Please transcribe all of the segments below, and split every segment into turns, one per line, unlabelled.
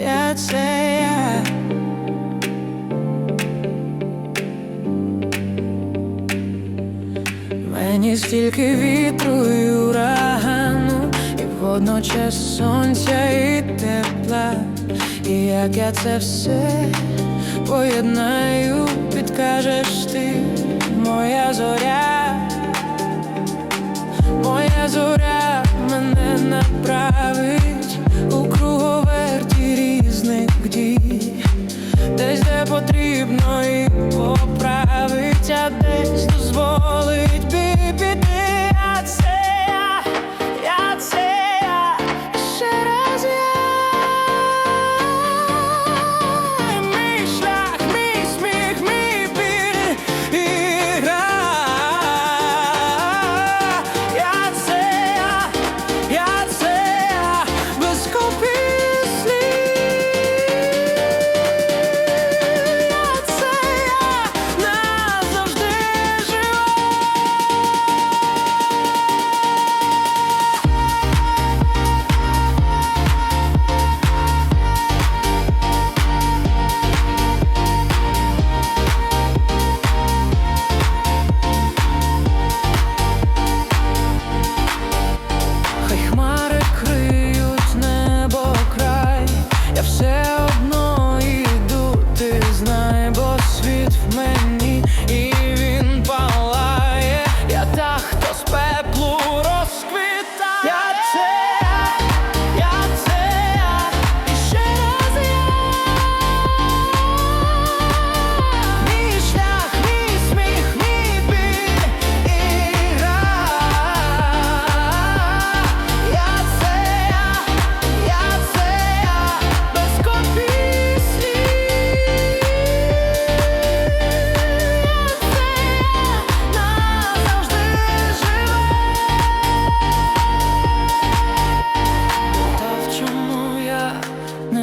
я це я. Мені стільки вітру і урагану, і водночас сонця і тепла. І як я це все поєднаю, підкажеш ти, моя зоря, зоря мене направить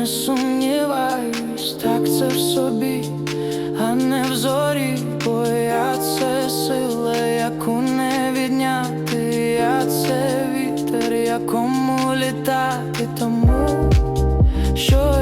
не сумніваюсь, так це в собі, а не в зорі, бо я це сила, яку не відняти, я це вітер, якому літати, тому що